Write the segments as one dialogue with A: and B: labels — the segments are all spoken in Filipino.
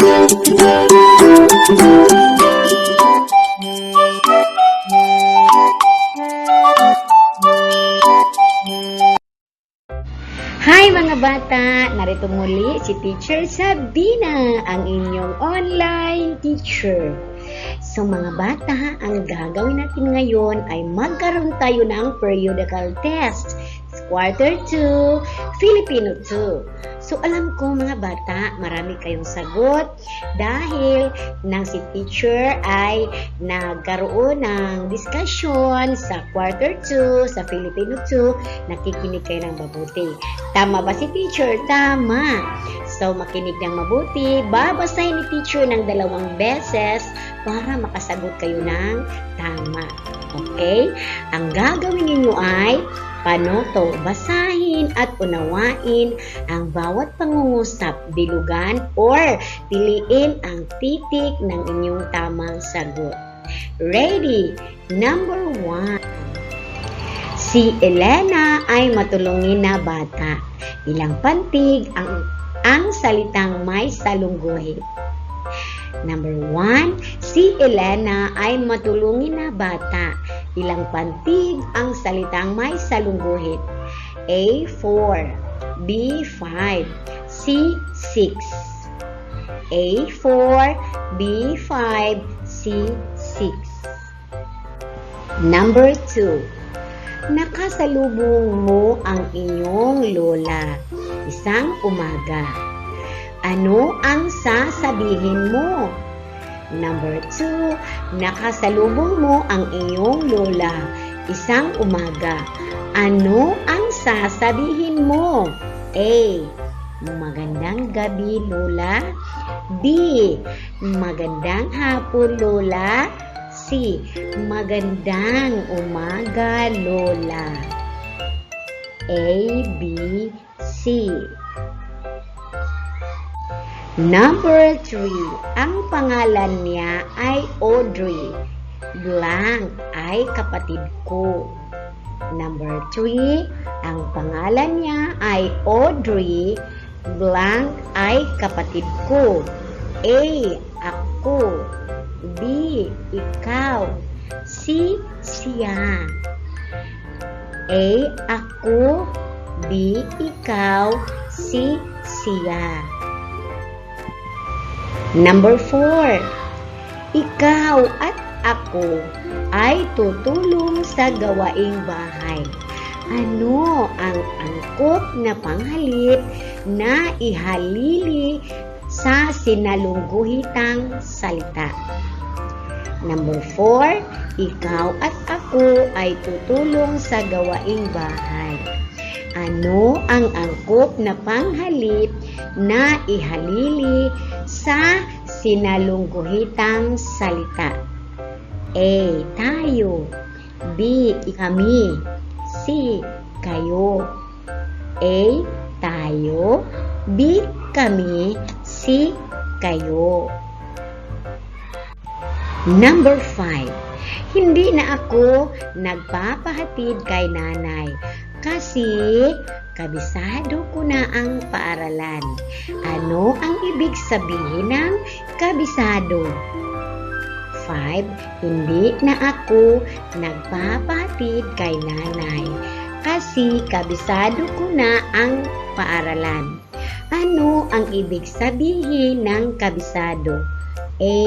A: Hi mga bata! Narito muli si Teacher Sabina, ang inyong online teacher. So mga bata, ang gagawin natin ngayon ay magkaroon tayo ng periodical test. Quarter 2, Filipino 2. So alam ko mga bata, marami kayong sagot dahil nang si teacher ay nagkaroon ng discussion sa quarter 2, sa Filipino 2, nakikinig kayo ng mabuti. Tama ba si teacher? Tama. So, makinig ng mabuti. Babasahin ni teacher ng dalawang beses para makasagot kayo ng tama. Okay? Ang gagawin ninyo ay panoto, basahin at unawain ang bawat pangungusap, bilugan or piliin ang titik ng inyong tamang sagot. Ready? Number one. Si Elena ay matulungin na bata. Ilang pantig ang ang salitang may salungguhit. Number one, si Elena ay matulungin na bata. Ilang pantig ang salitang may salungguhit. A4, B5, C6. A4, B5, C6. Number 2. Nakasalubong mo ang inyong lola isang umaga. Ano ang sasabihin mo? Number 2. Nakasalubong mo ang iyong lola isang umaga. Ano ang sasabihin mo? A. Magandang gabi, Lola. B. Magandang hapon, Lola. C. Magandang umaga, Lola. A, B, C. Number 3. Ang pangalan niya ay Audrey. Blank ay kapatid ko. Number 3. Ang pangalan niya ay Audrey. Blank ay kapatid ko. A. Ako. B. Ikaw. C. Siya. A. Ako. B. Ikaw. C. Siya. Number 4. Ikaw at ako ay tutulong sa gawaing bahay. Ano ang angkop na panghalip na ihalili sa sinalungguhitang salita? Number 4, ikaw at ako ay tutulong sa gawaing bahay. Ano ang angkop na panghalip na ihalili sa sinalungguhitang salita? A. Tayo B. Kami C. Kayo A. Tayo B. Kami C. Kayo Number 5. Hindi na ako nagpapahatid kay nanay kasi kabisado ko na ang paaralan. Ano ang ibig sabihin ng kabisado? 5. Hindi na ako nagpapahatid kay nanay kasi kabisado ko na ang paaralan. Ano ang ibig sabihin ng kabisado? A.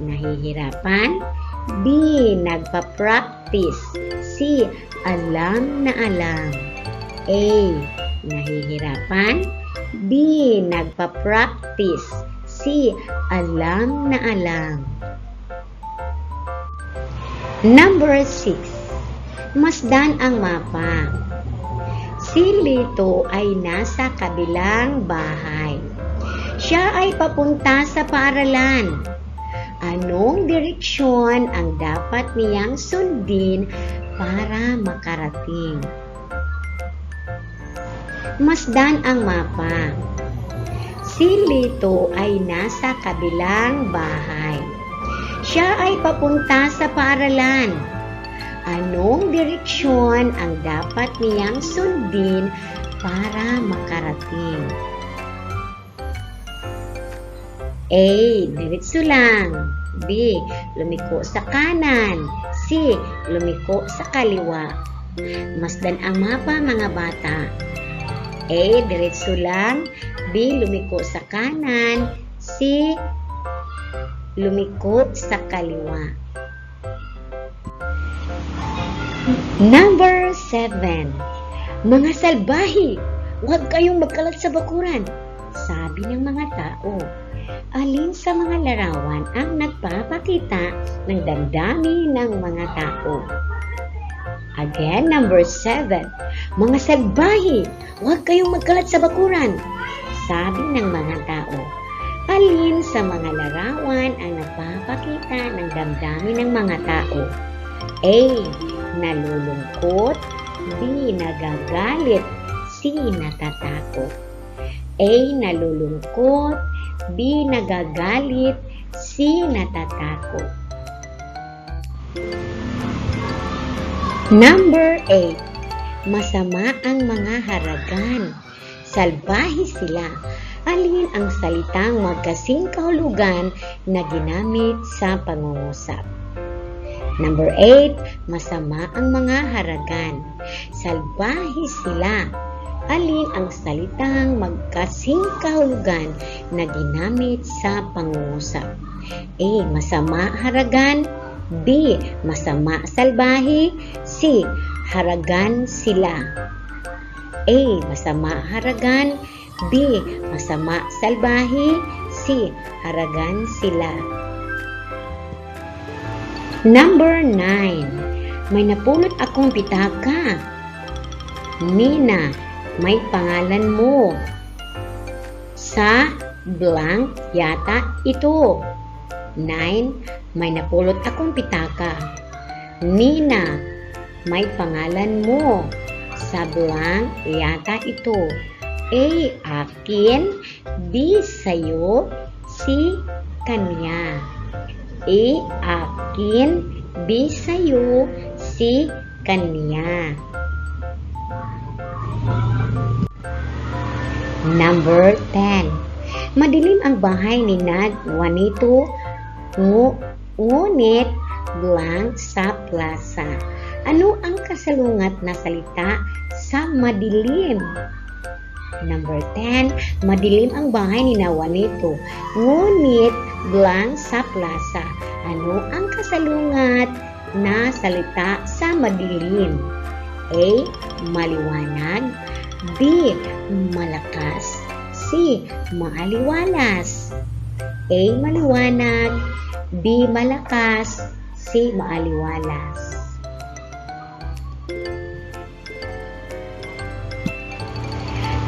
A: Nahihirapan B. Nagpa-practice C. Alam na alam A. Nahihirapan B. Nagpa-practice C. Alam na alam Number 6 Masdan ang mapa Si Lito ay nasa kabilang bahay. Siya ay papunta sa paaralan. Anong direksyon ang dapat niyang sundin para makarating? Masdan ang mapa. Si Lito ay nasa kabilang bahay. Siya ay papunta sa paaralan. Anong direksyon ang dapat niyang sundin para makarating? A. Diretso lang. B. Lumiko sa kanan. C. Lumiko sa kaliwa. Masdan ang mapa mga bata. A. Diretso lang. B. Lumiko sa kanan. C. Lumiko sa kaliwa. Number 7. Mga salbahi, huwag kayong magkalat sa bakuran. Sabi ng mga tao. Alin sa mga larawan ang nagpapakita ng damdamin ng mga tao? Again, number 7. Mga salbahi, huwag kayong magkalat sa bakuran. Sabi ng mga tao. Alin sa mga larawan ang nagpapakita ng damdamin ng mga tao? A. Nalulungkot B. Nagagalit C. Natatakot A. Nalulungkot B. Nagagalit C. Natatakot Number 8 Masama ang mga haragan Salbahi sila Alin ang salitang magkasing kahulugan na ginamit sa pangungusap? Number 8, masama ang mga haragan. Salbahi sila. Alin ang salitang magkasing kahulugan na ginamit sa pangungusap? A. Masama haragan. B. Masama salbahi. C. Haragan sila. A. Masama haragan. B. Masama salbahi. C. Haragan sila. Number 9. May napulot akong pitaka. Nina, may pangalan mo. Sa blank yata ito. 9. May napulot akong pitaka. Nina, may pangalan mo. Sa blank yata ito. A. Akin. B. Sa'yo. C. Kanya. A. Akin. B. Sa'yo. C. Kanya. Number 10. Madilim ang bahay ni Nad Juanito ngu ngunit blank sa plaza. Ano ang kasalungat na salita sa madilim? Number 10, madilim ang bahay ni Juanito, ngunit blank sa plaza. Ano ang kasalungat na salita sa madilim? A. Maliwanag B. Malakas C. Maaliwalas A. Maliwanag B. Malakas C. Maaliwalas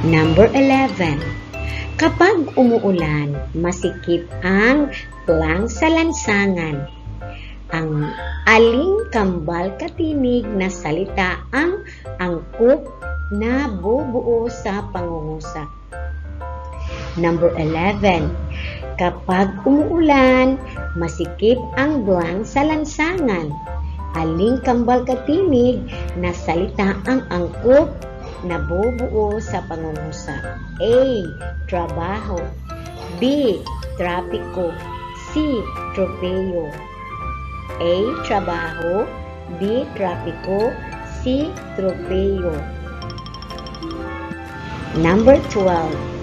A: Number 11. Kapag umuulan, masikip ang lang sa lansangan. Ang aling kambal katinig na salita ang angkop na bubuo sa pangungusap. Number 11. Kapag umuulan, masikip ang buwang sa lansangan. Aling kambal katinig na salita ang angkop na bubuo sa pangungusap. A. Trabaho B. Trapiko C. Tropeo A. Trabaho B. Trapiko C. Tropeo Number 12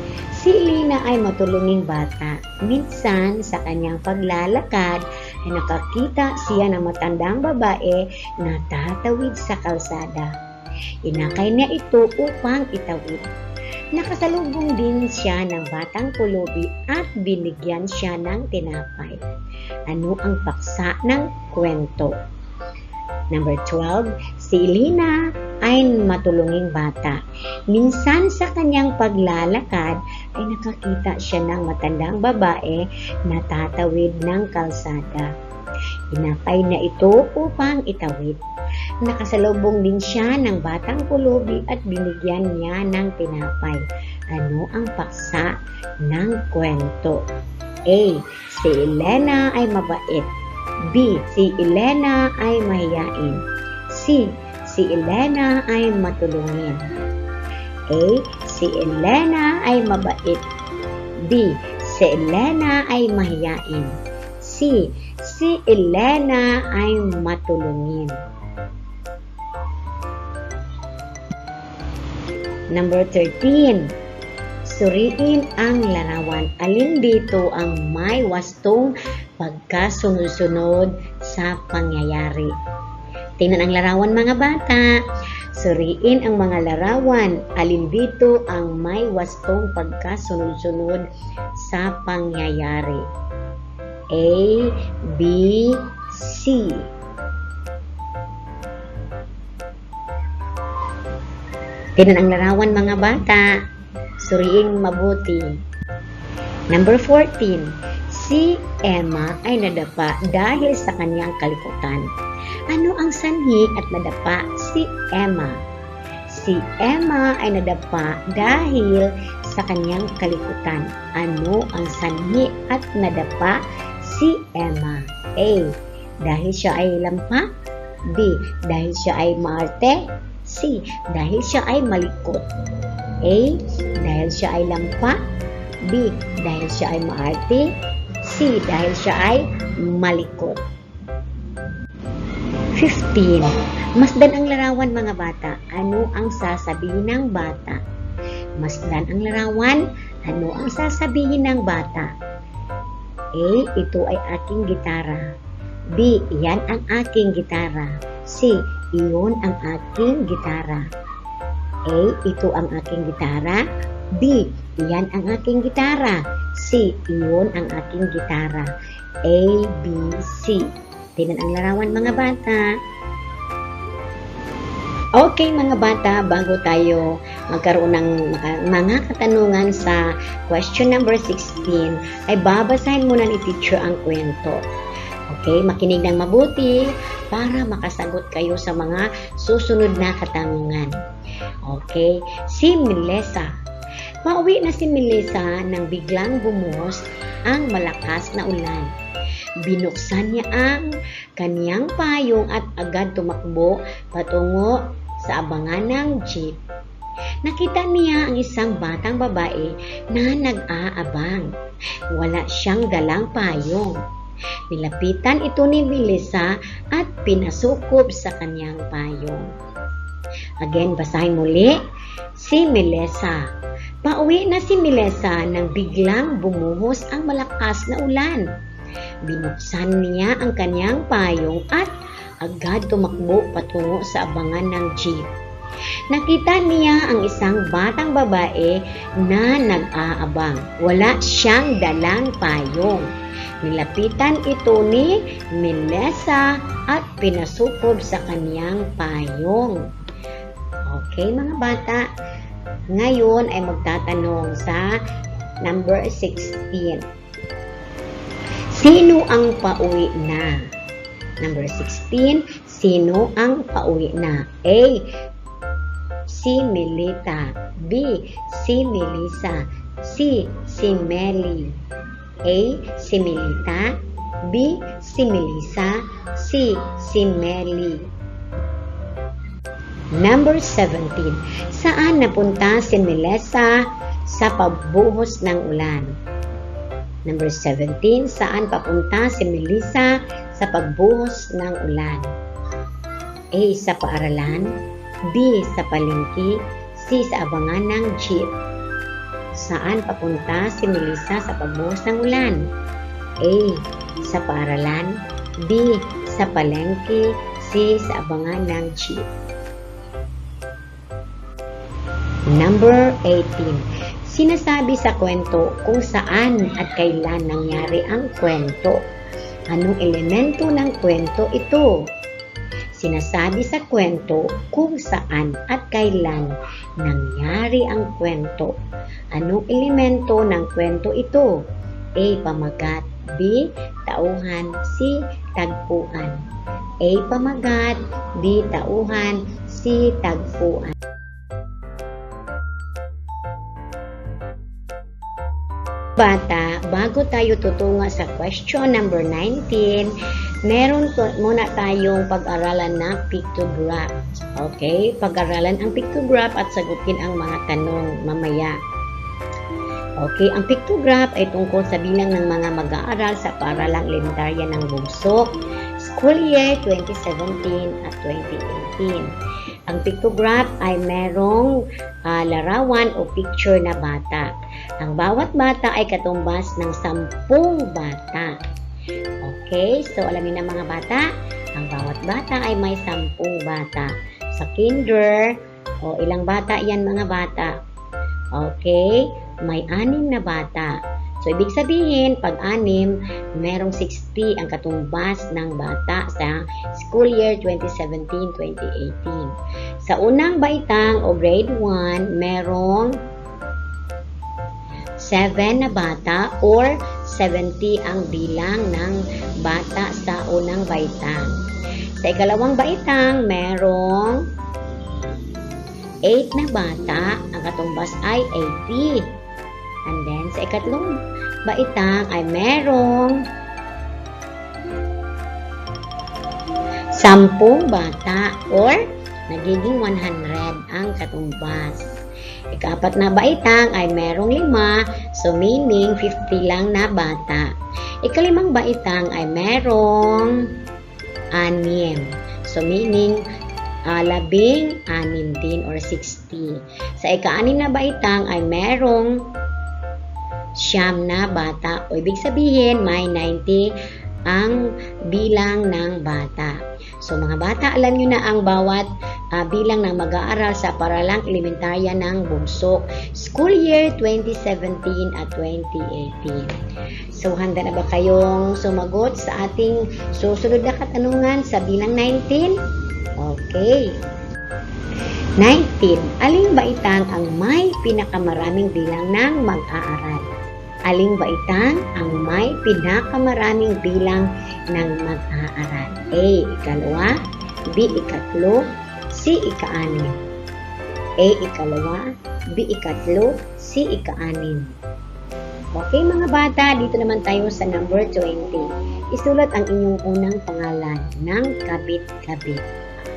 A: Si Lina ay matulunging bata. Minsan, sa kanyang paglalakad, ay nakakita siya ng matandang babae na tatawid sa kalsada. Inakay niya ito upang itawid. Nakasalubong din siya ng batang pulubi at binigyan siya ng tinapay. Ano ang paksa ng kwento? Number 12, si Lina ay matulunging bata. Minsan sa kanyang paglalakad ay nakakita siya ng matandang babae na tatawid ng kalsada. Inakay na ito upang itawid. Nakasalubong din siya ng batang pulubi at binigyan niya ng tinapay. Ano ang paksa ng kwento? A. Si Elena ay mabait. B. Si Elena ay mahiyain. C. Si Elena ay matulungin. A. Si Elena ay mabait. B. Si Elena ay mahiyain. C. Si Elena ay matulungin. Number 13. Suriin ang larawan. Alin dito ang may wastong pagkasunod-sunod sa pangyayari? Tingnan ang larawan mga bata. Suriin ang mga larawan. Alin dito ang may wastong pagkasunod-sunod sa pangyayari? A, B, C. Tingnan ang larawan mga bata. Suriing mabuti. Number 14. Si Emma ay nadapa dahil sa kanyang kalikutan. Ano ang sanhi at nadapa si Emma? Si Emma ay nadapa dahil sa kanyang kalikutan. Ano ang sanhi at nadapa si Emma? A. Dahil siya ay lampa. B. Dahil siya ay maarte. C. Dahil siya ay malikot. A. Dahil siya ay lampa. B. Dahil siya ay maarte. C. Dahil siya ay malikot. 15. Masdan ang larawan mga bata. Ano ang sasabihin ng bata? Masdan ang larawan. Ano ang sasabihin ng bata? A. Ito ay aking gitara. B. Yan ang aking gitara. C. Iyon ang aking gitara. A. Ito ang aking gitara. B. Iyan ang aking gitara. C. Iyon ang aking gitara. A, B, C. Tingnan ang larawan mga bata. Okay mga bata, bago tayo magkaroon ng mga katanungan sa question number 16, ay babasahin muna ni teacher ang kwento. Okay, makinig ng mabuti para makasagot kayo sa mga susunod na katanungan. Okay, si Melissa. Pauwi na si Melissa nang biglang bumuhos ang malakas na ulan. Binuksan niya ang kaniyang payong at agad tumakbo patungo sa abangan ng jeep. Nakita niya ang isang batang babae na nag-aabang. Wala siyang dalang payong. Nilapitan ito ni Melissa at pinasukob sa kanyang payong. Again, basahin muli. Si Melissa. Pauwi na si Melissa nang biglang bumuhos ang malakas na ulan. Binuksan niya ang kanyang payong at agad tumakbo patungo sa abangan ng jeep. Nakita niya ang isang batang babae na nag-aabang. Wala siyang dalang payong. Nilapitan ito ni Melissa at pinasukob sa kanyang payong. Okay mga bata, ngayon ay magtatanong sa number 16. Sino ang pauwi na? Number 16, sino ang pauwi na? A. Si Melita. B. Si Melissa. C. Si Melly. A. Si Melita. B. Si Melissa. C. Si Melly. Number 17. Saan napunta si Melissa sa pagbuhos ng ulan? Number 17. Saan papunta si Melissa sa pagbuhos ng ulan? A. Sa paaralan. B. Sa palengke. C. Sa abangan ng jeep. Saan papunta si Melissa sa pagbuhos ng ulan? A. Sa paaralan. B. Sa palengke. C. Sa abangan ng jeep. Number 18. Sinasabi sa kwento kung saan at kailan nangyari ang kwento. Anong elemento ng kwento ito? Sinasabi sa kwento kung saan at kailan nangyari ang kwento. Anong elemento ng kwento ito? A. Pamagat B. Tauhan C. Tagpuan A. Pamagat B. Tauhan C. Tagpuan Bata, bago tayo tutungo sa question number 19, meron muna tayong pag-aralan na pictograph. Okay? Pag-aralan ang pictograph at sagutin ang mga tanong mamaya. Okay, ang pictograph ay tungkol sa bilang ng mga mag-aaral sa paaralang elementarya ng Bungsok, school year 2017 at 2018. Ang pictograph ay merong ah, larawan o picture na bata. Ang bawat bata ay katumbas ng sampung bata. Okay, so alam niyo na mga bata, ang bawat bata ay may sampung bata. Sa kinder, o ilang bata yan mga bata? Okay, may anim na bata. So, ibig sabihin, pag anim, merong 60 ang katumbas ng bata sa school year 2017-2018. Sa unang baitang o grade 1, merong 7 na bata or 70 ang bilang ng bata sa unang baitang. Sa ikalawang baitang, merong 8 na bata, ang katumbas ay 80. And then, sa ikatlong baitang ay merong 10 bata or nagiging 100 ang katumbas. Ikapat na baitang ay merong 5, so meaning 50 lang na bata. Ikalimang baitang ay merong 6, so meaning uh, labing anim din or 60. Sa ika-anim na baitang ay merong siyam na bata o ibig sabihin may 90 ang bilang ng bata. So mga bata, alam nyo na ang bawat ah, bilang ng mag-aaral sa paralang elementarya ng Bungsok School Year 2017 at 2018. So handa na ba kayong sumagot sa ating susunod na katanungan sa bilang 19? Okay. 19. Aling baitang ang may pinakamaraming bilang ng mag-aaral? Aling baitang ang may pinakamaraming bilang ng mag-aaral? A. Ikalawa B. Ikatlo C. Ikaanim A. Ikalawa B. Ikatlo C. Ikaanim Okay mga bata, dito naman tayo sa number 20. Isulat ang inyong unang pangalan ng kabit-kabit.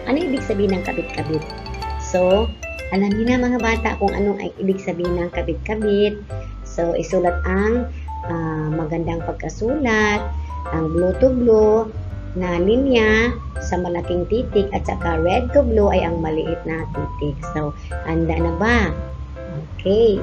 A: Ano ibig sabihin ng kabit-kabit? So, alam niyo na mga bata kung anong ay ibig sabihin ng kabit-kabit. So, isulat ang ah, magandang pagkasulat, ang blue to blue na linya sa malaking titik at saka red to blue ay ang maliit na titik. So, handa na ba? Okay.